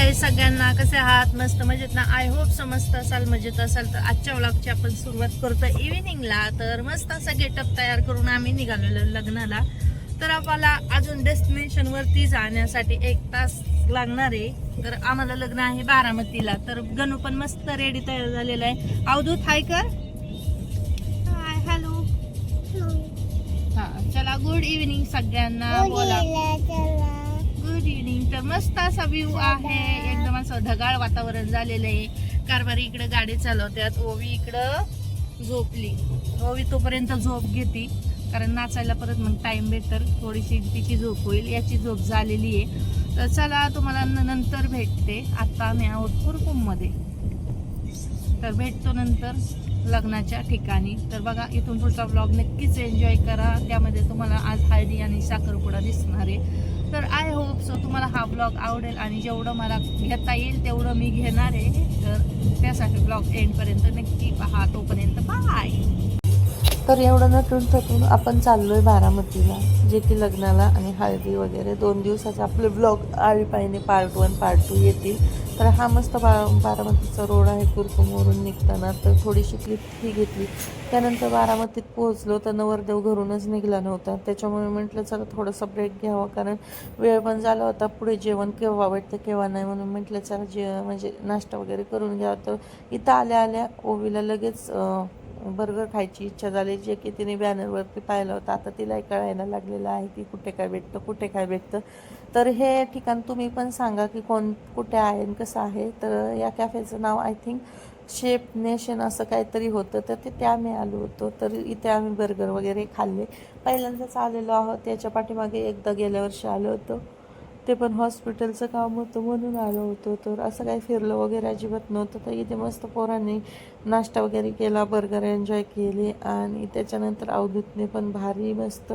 काही सगळ्यांना कसे आहात? मस्त मजेत ना? आय होप समजत असाल मजेत असाल. तर आजच्या व्लॉगची आपण सुरुवात करतो इव्हिनिंगला तर मस्त असा गेटअप तयार करून आम्ही निघालेलो लग्नाला. तर आम्हाला अजून डेस्टिनेशन वरती जाण्यासाठी एक तास लागणार आहे. तर आम्हाला लग्न आहे बारामतीला. तर गणू पण मस्त रेडी तयार झालेला आहे. अवधूत हाय कर. हाय हॅलो हा चला गुड इव्हिनिंग सगळ्यांना. बोला. गुड इव्हनिंग तर मस्त असा व्ह्यू आहे. एकदम असं ढगाळ वातावरण झालेलं आहे. कारभारी इकडे गाडी चालवतात. ओवी इकडं झोपली. ओवी तोपर्यंत झोप घेते. कारण नाचायला परत मग टाइम भेटर थोडीशी तिची झोप होईल. याची झोप झालेली आहे. तर चला तुम्हाला न- नंतर भेटते. आता आम्ही आहोत कुरकुममध्ये. तर भेटतो नंतर. लग्नाच्या ठिकाणी. तर बघा इथून पुढचा ब्लॉग नक्कीच एन्जॉय करा. त्यामध्ये तुम्हाला आज हळदी आणि साखरपुडा दिसणार आहे. तर आय होप सो तुम्हाला हा ब्लॉग आवडेल आणि जेवढं मला घेता येईल तेवढं मी घेणार आहे. तर त्यासाठी ब्लॉग एंडपर्यंत नक्की पहा. तोपर्यंत बाय तर एवढं नटून थटून आपण चाललोय बारामतीला जे की लग्नाला आणि हळदी वगैरे दोन दिवसाचे आपले ब्लॉग आळीपाळीने पार्ट वन पार्ट टू येतील. तर हा मस्त बा बारामतीचा रोड आहे कुरकुमवरून निघताना. तर थोडीशी क्लिप ही घेतली. त्यानंतर बारामतीत पोहोचलो तर नवरदेव घरूनच निघला नव्हता. त्याच्यामुळे म्हटलं चला थोडंसं ब्रेक घ्यावा. कारण वेळ पण झाला होता पुढे जेवण केव्हा वाटतं केव्हा नाही म्हणून म्हटलं चला जे म्हणजे नाश्ता वगैरे करून घ्यावा तर इथं आल्या आल्या ओवीला लगेच बर्गर खायची इच्छा झाली. जे की तिने बॅनरवरती पाहिलं होतं. आता तिलाही कळायला लागलेलं आहे की कुठे काय भेटतं कुठे काय भेटतं. तर हे ठिकाण तुम्ही पण सांगा की कोण कुठे आहे आणि कसं आहे. तर या कॅफेचं नाव आय थिंक शेप नेशन असं काहीतरी होतं. तर ते त्या आम्ही आलो होतो. तर इथे आम्ही बर्गर वगैरे खाल्ले. पहिल्यांदाच आलेलो आहोत. त्याच्या पाठीमागे एकदा गेल्या वर्षी आलो होतो. ते पण हॉस्पिटलचं काम होतं म्हणून आलो होतो. तर असं काही फिरलं वगैरे अजिबात नव्हतं. तर इथे मस्त पोरांनी नाश्ता वगैरे केला बर्गर एन्जॉय केले आणि त्याच्यानंतर अवधूतने पण भारी मस्त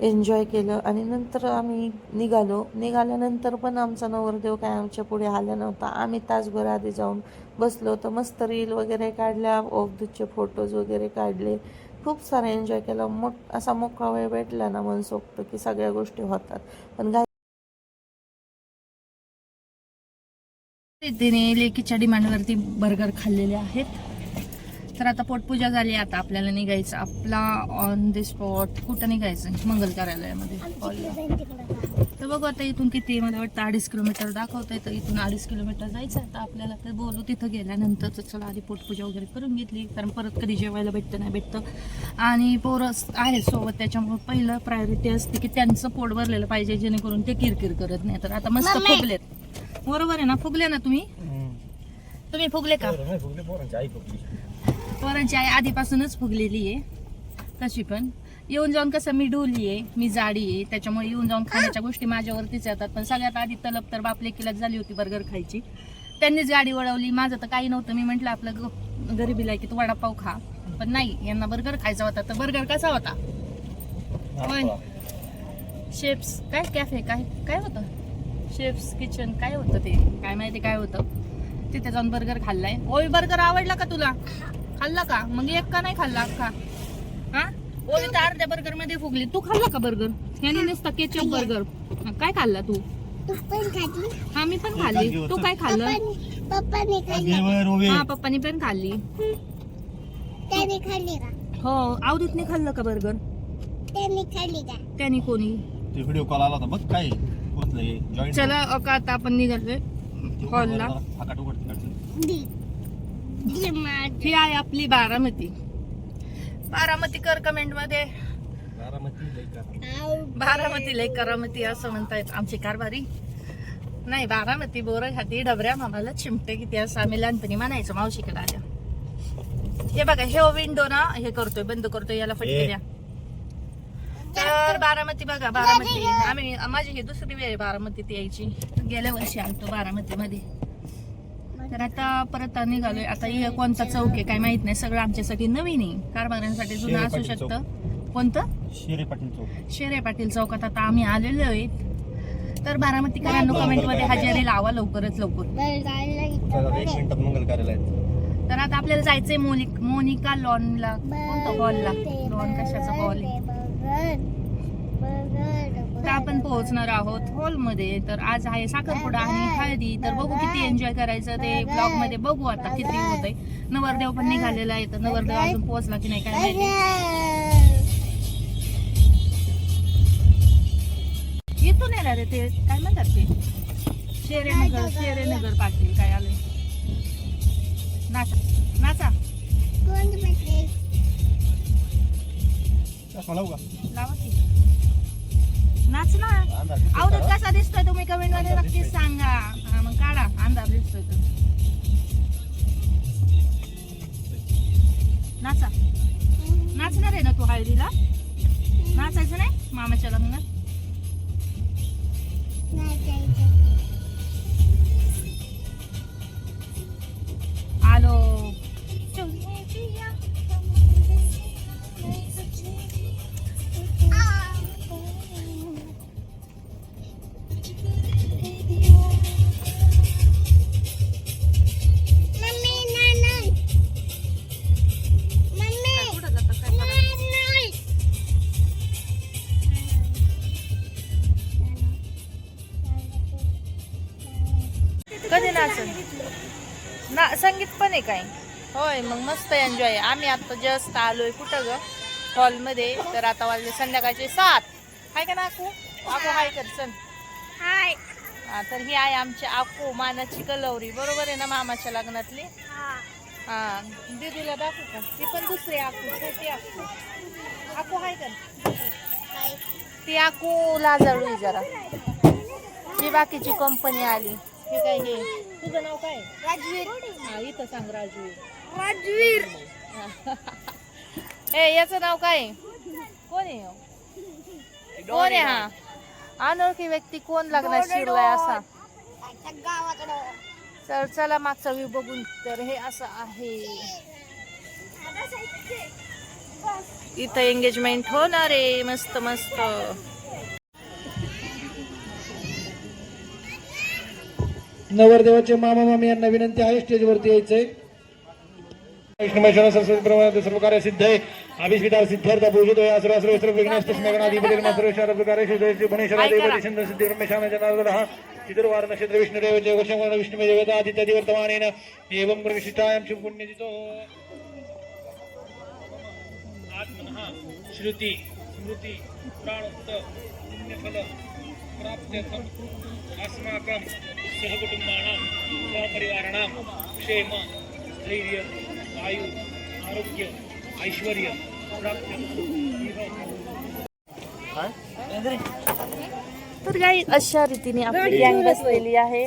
एन्जॉय केलं. आणि नंतर आम्ही निघालो. निघाल्यानंतर पण आमचा नवरदेव काय आमच्या पुढे आला नव्हता. आम्ही तासभर आधी जाऊन बसलो तर मस्त रील वगैरे काढल्या अवधूतचे फोटोज वगैरे काढले. खूप सारा एन्जॉय केला. मोठ असा मोकळा वेळ भेटला ना मनसोक्त की सगळ्या गोष्टी होतात. पण तिने लेकीच्या डिमांडवरती बर्गर खाल्लेले आहेत. तर आता पोटपूजा झाली आता आपल्याला निघायचं. आपला ऑन द स्पॉट कुठं निघायचं? मंगल कार्यालयामध्ये. तर बघू आता इथून किती मला वाटतं अडीच किलोमीटर दाखवतंय. तर इथून अडीच किलोमीटर जायचं आता आपल्याला तर बोलू तिथं गेल्यानंतर तर चला आधी पोटपूजा वगैरे करून घेतली. कारण परत कधी जेवायला भेटतं नाही भेटतं. आणि पोरं आहेत सोबत त्याच्यामुळे पहिलं प्रायोरिटी असते की त्यांचं पोट भरलेलं पाहिजे जेणेकरून ते किरकिर करत नाही. तर आता मस्त फुगलेत बरोबर आहे ना? फुगले ना तुम्ही? तुम्ही फुगले का? पोरांची आई आधीपासूनच फुगलेली आहे. तशी पण. येऊन जाऊन कसं मी डोली आहे मी जाडी आहे त्याच्यामुळे येऊन जाऊन खाण्याच्या गोष्टी माझ्यावरतीच येतात. पण सगळ्यात आधी तलब तर बापले किलाच झाली होती बर्गर खायची. त्यांनीच गाडी वळवली. माझं तर काही नव्हतं. मी म्हटलं आपलं गरिबीला की तू वडापाव खा. पण नाही यांना बर्गर खायचा होता. तर बर्गर कसा होता? होय. शेप्स. काय? कॅफे? काय? काय होतं? शेप्स किचन काय होतं ते? काय माहिती काय होतं? तिथे जाऊन बर्गर खाल्लाय. ओय बर्गर आवडला का तुला? खाल्ला का? मग एक का नाही खाल्ला अख्खा? हा? ओवी तर अर्ध्या बर्गरमध्ये फुगली. तू खाल्ला का बर्गर याने नुसता केचप बर्गर काय खाल्ला तू? तू पण खाल्ली? हा मी पण खाल्ली. तू काय खाल्लं? पप्पाने खाल्ली. हा पप्पानी पण खाल्ली. त्याने खाल्ली का? हो अवधूतने खाल्लं का बर्गर त्याने खाल्ली का? त्याने कोणी? ते व्हिडिओ कॉल आला होता बघ काय हे जॉईंट चला अका आता आपण निघालोय. हॉलला मार ही आहे आपली बारामती. बारामती कर कमेंटमध्ये. बारामती लय करामती असं म्हणतायत आमची कारभारी. नाही बारामती बोर हाती डबऱ्या मामाला चिमटे किती असं आम्ही लहानपणी म्हणायचो मावशीकडे आल्या. हे बघा हे विंडो ना हे करतोय बंद करतोय याला फटके. द्या. तर बारामती बघा बारामती. आम्ही माझी ही दुसरी वेळ बारामतीत यायची. गेल्या वर्षी आलतो बारामती मध्ये तर आता परत निघालोय. आता हे कोणता चौक आहे काय माहीत नाही. सगळं आमच्यासाठी नवीन आहे. कारभाऱ्यांसाठी जुनं असू. शकतं. कोणतं? शेरे पाटील चौक. शेरे पाटील चौकात आता आम्ही आलेलो आहेत तर बारामतीकरांनो कमेंटमध्ये हजेरी लावा लवकरच लवकर. मंगल तर आता आपल्याला जायचंय मोनिक मोनिका लॉनला. कोणता हॉलला लॉन कशाचा हॉल आहे. आता आपण पोहोचणार आहोत हॉलमध्ये. तर आज आहे साखरपुडा आणि हळदी. तर बघू किती एन्जॉय करायचं ते ब्लॉगमध्ये बघू आता किती होतंय. नवरदेव पण निघालेला आहे. तर नवरदेव अजून पोहोचला की नाही काय माहिती. इथून येणार आहे ते. काय म्हणतात ते? शेरेनगर शेरेनगर पाटील काय आलंय? चष्मा लावू का? लावा की. नाच ना. अंधार दिसतोय अवधूत का? कसा दिसतोय तुम्ही कमेंटमध्ये नक्कीच दिसतोय. सांगा. हा, मग काढा. अंधार दिसतोय नाचा. नाचणार आहे ना तू हळदीला? नाचायचं नाही? मामाच्या लग्नात? आलो. कधी नाचन ना संगीत पण आहे काय? होय मग मस्त एन्जॉय आम्ही आता जस्ट आलोय कुठं ग? हॉलमध्ये तर आता वाजले संध्याकाळचे सात. हाय का ना आकू? आकू हाय कर चल. हाय. तर ही आहे आमची आकू मानाची कलवरी. बरोबर आहे ना मामाच्या लग्नातली? हा. दीदीला दाखवू का? ती पण दुसरी आकू छोटी आकू. आकू हाय कर. ती आकू लाजाळू जरा. ही बाकीची कंपनी आली. हे काय हे. तुझं नाव काय? राजवीर. हा इथं सांग राजू राजवीर. ए याचं नाव काय? कोण आहे ह्यो? कोण आहे हा? अनोळखी व्यक्ती कोण लग्नात शिरलाय असा? गावाकडं. तर चला मागचा व्ह्यू बघून. तर हे असं आहे. इथं एंगेजमेंट होणार आहे. मस्त मस्त. नवरदेवाचे मामा मामी यांना विनंती आहे स्टेजवरती यायचंय. विष्णुमेश्वर सरस्वती प्रमाणात सर्व कार्य सिद्ध आहे. अभिस्विता सिद्धार्थ पूजित होय असर असर सर्व विघ्नस्त स्मरणाधिपती सर्व शार प्रकारे सिद्ध श्री भुवनेश्वर देवते सिंध सिद्धी ब्रह्मेशान जनार्दनः चितुर्वार नक्षत्र विष्णुदेव जय वर्षम विष्णुमे देवता आदित्यादि वर्तमानेन एवं शुभ पुण्यजितो आत्मनः श्रुती स्मृती प्राणोक्त पुण्यफल। प्राप्त्यर्थम् अस्माकं सहकुटुम्बानां सहपरिवाराणां क्षेम धैर्य आयु आरोग्य ऐश्वर्य तर काही अशा रीतीने आपली गँग बसलेली आहे.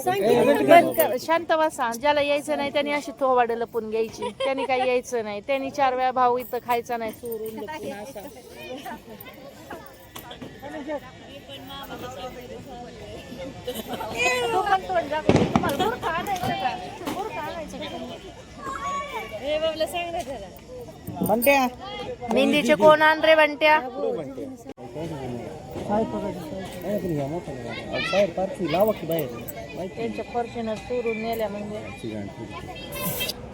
शांत बसा ज्याला यायचं नाही त्यांनी अशी थोवाड लपून घ्यायची. त्यांनी काही यायचं नाही. त्यांनी चार वेळा भाऊ इथं खायचा नाही. सोडून लपून असा तो पण तोंड दाखवतो. तुम्हाला बुरखा आणायचं का? बुरखा आणायचं का मेहंदीचे कोण आण रे बंट्या त्यांच्या फॉर्च्युनर चोरून नेल्या म्हणजे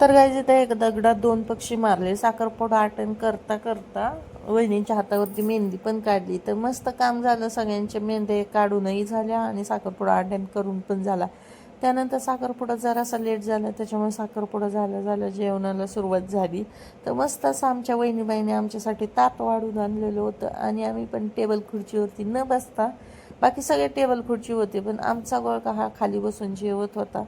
तर काय एक दगडात दोन पक्षी मारले साखरपोडा आटन करता करता वहिनींच्या हातावरती मेहंदी पण काढली. तर मस्त काम झालं सगळ्यांच्या मेहंदे काढूनही झाल्या आणि साखरपुडा अटेंड करून पण झाला. त्यानंतर साखरपुडा जरासा लेट झाला. त्याच्यामुळे साखरपुडा झाला झालं जेवणाला सुरुवात झाली. तर मस्त असं आमच्या वहिनीबाईने आमच्यासाठी ताट वाढून आणलेलं होतं आणि आम्ही पण टेबल खुर्चीवरती न बसता बाकी सगळे टेबल खुर्ची होते पण आमचा गोळका हा खाली बसून जेवत होता.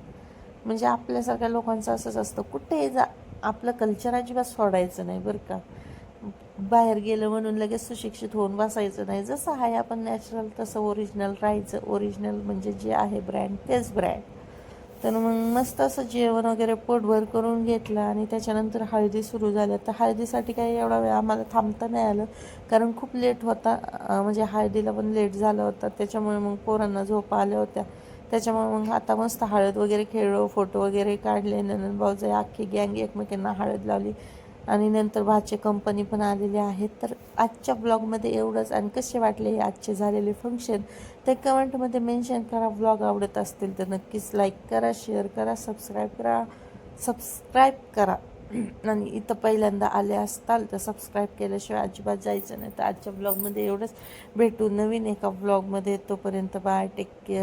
म्हणजे आपल्यासारख्या लोकांचं असंच असतं. कुठेही जा आपलं कल्चर अजिबात सोडायचं नाही बरं का. बाहेर गेलं म्हणून लगेच सुशिक्षित होऊन बसायचं नाही. जसं आहे आपण नॅचरल तसं ओरिजिनल राहायचं. ओरिजिनल म्हणजे जे आहे ब्रँड तेच ब्रँड तर मग मस्त असं जेवण वगैरे पोटभर करून घेतलं आणि त्याच्यानंतर हळदी सुरू झाल्या तर हळदीसाठी काही एवढा वेळ आम्हाला थांबता नाही आलं. कारण खूप लेट होता. म्हणजे हळदीला पण लेट झालं होतं. त्याच्यामुळे मग पोरांना झोपा आल्या होत्या. त्याच्यामुळे मग आता मस्त हळद वगैरे खेळलो फोटो वगैरे काढले. नंदन भाऊचे अख्खी गँग एकमेकांना हळद लावली. आणि नंतर भाचे कंपनी पण आलेले आहेत. तर आजच्या ब्लॉगमध्ये एवढंच. आणि कसे वाटले हे आजचे झालेले फंक्शन ते कमेंटमध्ये मेन्शन करा. ब्लॉग आवडत असतील तर नक्कीच लाईक करा शेअर करा सबस्क्राईब करा. सबस्क्राईब करा. आणि इथं पहिल्यांदा आले असताल तर सबस्क्राईब केल्याशिवाय अजिबात जायचं नाही. तर आजच्या ब्लॉगमध्ये एवढंच. भेटू नवीन एका ब्लॉगमध्ये तोपर्यंत बाय टेक केअर